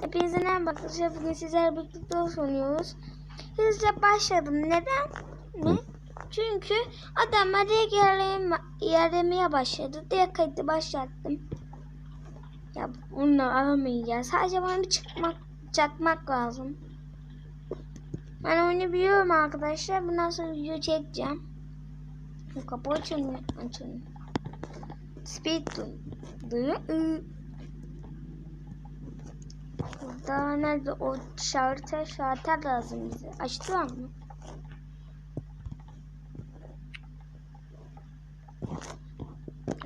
Hepinize merhaba arkadaşlar. Bugün sizlerle birlikte oynuyoruz. Hızlıca başladım. Neden mi? Çünkü adamlar direkt ilerleme, ilerlemeye başladı. Direkt kayıtı başlattım. Ya bunları aramayacağız. Sadece bana bir çıkmak, çakmak lazım. Ben oyunu biliyorum arkadaşlar. Bundan sonra video çekeceğim. Bu kapı açılmıyor. Açılmıyor. Speed Burada nerede o şartı şartı lazım bize. Açtılar mı?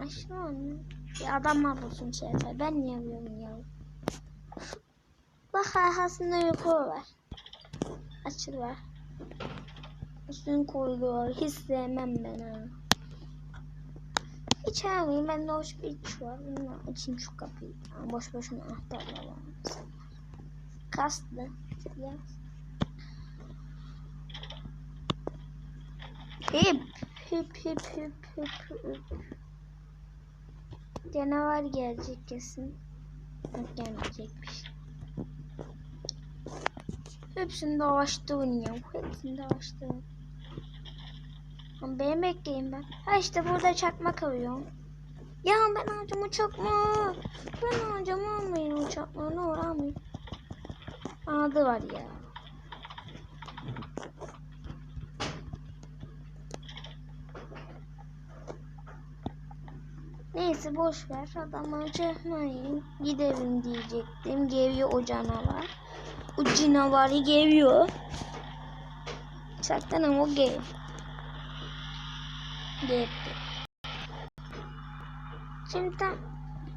Açtılar mı? Bir adam var bulsun şartı. Ben niye yapıyorum ya? Bak arkasında yukarı var. Açıl var. Üstün koyuyor. Hiç sevmem ben ha. Hiç almayayım. Bende hoş bir iç var. Bunu açayım şu kapıyı. Boş boşuna anahtarla var. Kastı. Ya. Hip hip hip hip hip hip. Canavar gelecek kesin. Yok gelmeyecekmiş. Hepsinde açtı oynuyor. Hepsinde açtı. Ama Beni bekleyin ben. Ha işte burada çakmak arıyorum. Ya ben alacağım uçak mı? Ben alacağım almayayım uçak mı? Ne olur almayayım. Adı var ya. Neyse boş ver. Adamı çekmeyin. Gidelim diyecektim. Geliyor o canavar. O canavarı geliyor. Zaten ama o gel. Geldi. Şimdi tam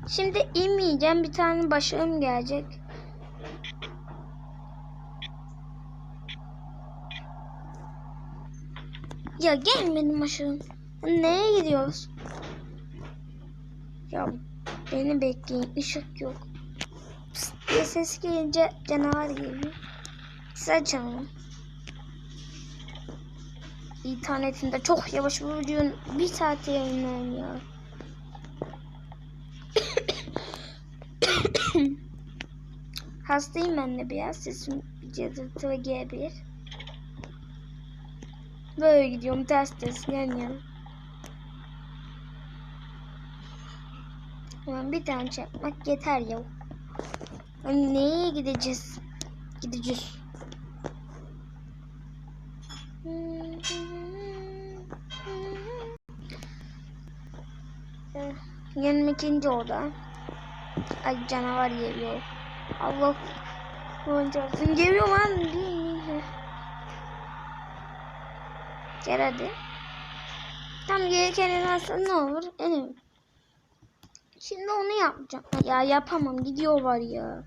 Şimdi inmeyeceğim. Bir tane başım gelecek. Ya gelmedim aşığım. Nereye gidiyoruz? Ya beni bekleyin. Işık yok. Psst diye ses gelince canavar geliyor. Siz açalım. İnternetimde çok yavaş bu videonun bir saat yayınlıyorum ya. Hastayım ben de biraz. Sesim cızırtı ve gelebilir. Böyle gidiyorum ters ters yan yan. Hemen bir tane çakmak yeter ya. Hani neye gideceğiz? Gideceğiz. Yanım ikinci oda. Ay canavar geliyor. Allah oyuncağım geliyor lan. Gel hadi. Tam gereken alsan ne olur? Enim. Şimdi onu yapacağım. Ya yapamam. Gidiyor var ya.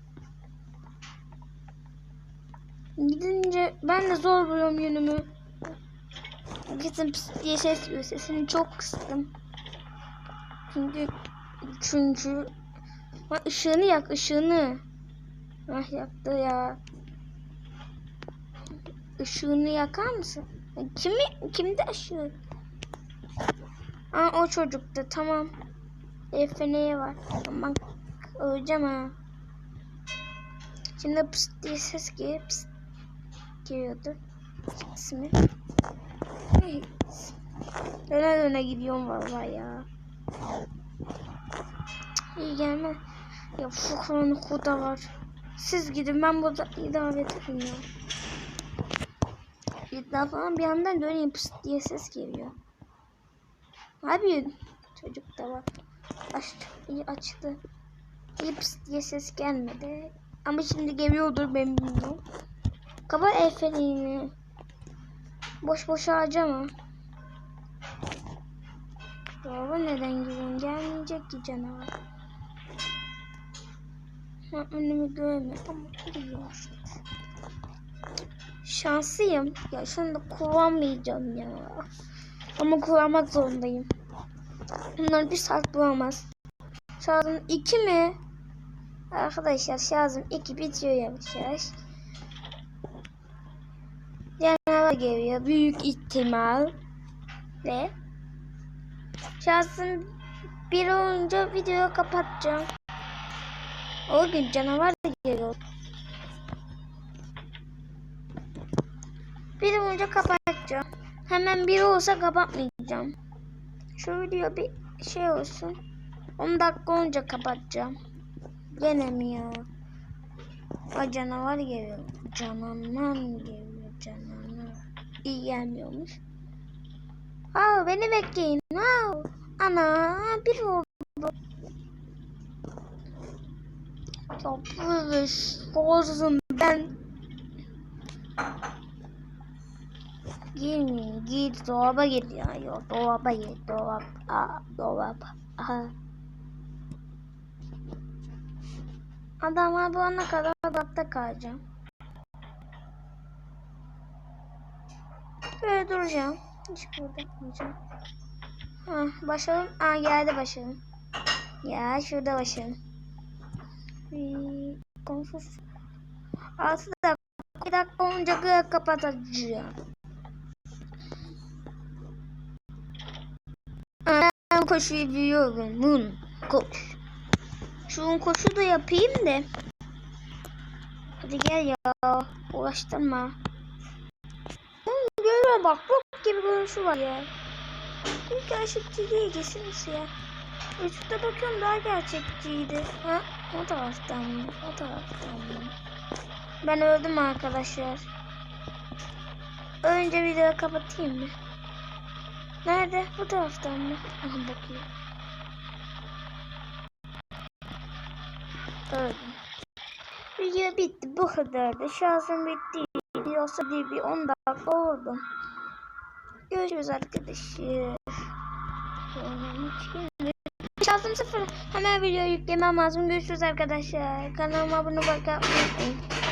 Gidince ben de zor buluyorum yönümü. Gitsin pis diye ses geliyor. Sesini çok kıstım. Çünkü çünkü Bak ışığını yak ışığını. Ah yaktı ya. Işığını yakar mısın? Kimi kimde ışığı? Aa o çocukta tamam. El feneri var. Aman öleceğim ha. Şimdi pıs diye ses geliyor. Pıs geliyordu. İsmi. Döne döne gidiyorum vallahi ya. İyi gelme. Ya Furkan'ın koda var. Siz gidin ben burada idare ederim ya. İddia falan bir yandan döneyim pıs diye ses geliyor. Abi çocuk da var. Açtı. iyi açtı. İyi pıs diye ses gelmedi. Ama şimdi geliyordur ben bilmiyorum. Kaba el fenerini. Boş boş harcama. Baba neden geliyorsun? Gelmeyecek ki canavar. Ha, önümü göremiyorum ama geliyor. Şanslıyım. Ya da kullanmayacağım ya. Ama kullanmak zorundayım. Bunlar bir saat bulamaz. Şarjım 2 mi? Arkadaşlar şarjım 2 bitiyor yavaş yavaş. Canavar geliyor. Büyük ihtimal. Ve şarjım bir olunca videoyu kapatacağım. O gün canavar da geliyor. Biri olunca kapatacağım. Hemen biri olsa kapatmayacağım. Şu video bir şey olsun. 10 dakika olunca kapatacağım. Gene mi ya? O canavar geliyor. Canavar geliyor. Canavar. İyi gelmiyormuş. Aa beni bekleyin. Aa, ana bir oldu. Yapmış. Bozum ben. Gir dolaba gir ya. Yok dolaba gir. Dolap. Aa, dolap. Aha. Adamlar bulana kadar dolapta kalacağım. Böyle duracağım. Hiç bırakmayacağım. Ha, başlayalım. Aa geldi başlayalım. Ya şurada başlayalım. Bir Konuşuruz. 6 dakika. 2 dakika olunca kapatacağım. Ben koşuyu biliyorum. Koş. Şu koşu da yapayım da. Hadi gel ya. Uğraştırma. Oğlum görüyorum bak. Bok gibi görünüşü var ya. İlk gerçekçi değil kesin ya. Üstte bakıyorum daha gerçekçiydi. Ha? O taraftan mı? O taraftan mı? Ben öldüm arkadaşlar. Önce videoyu kapatayım mı? Nerede? Bu taraftan mı? Aha bakayım. Öldüm. Video bitti. Bu kadardı. Şansım bitti. Yoksa değil bir 10 dakika oldu. Görüşürüz arkadaşlar. Şansım sıfır. Hemen video yüklemem lazım. Görüşürüz arkadaşlar. Kanalıma abone olmayı unutmayın.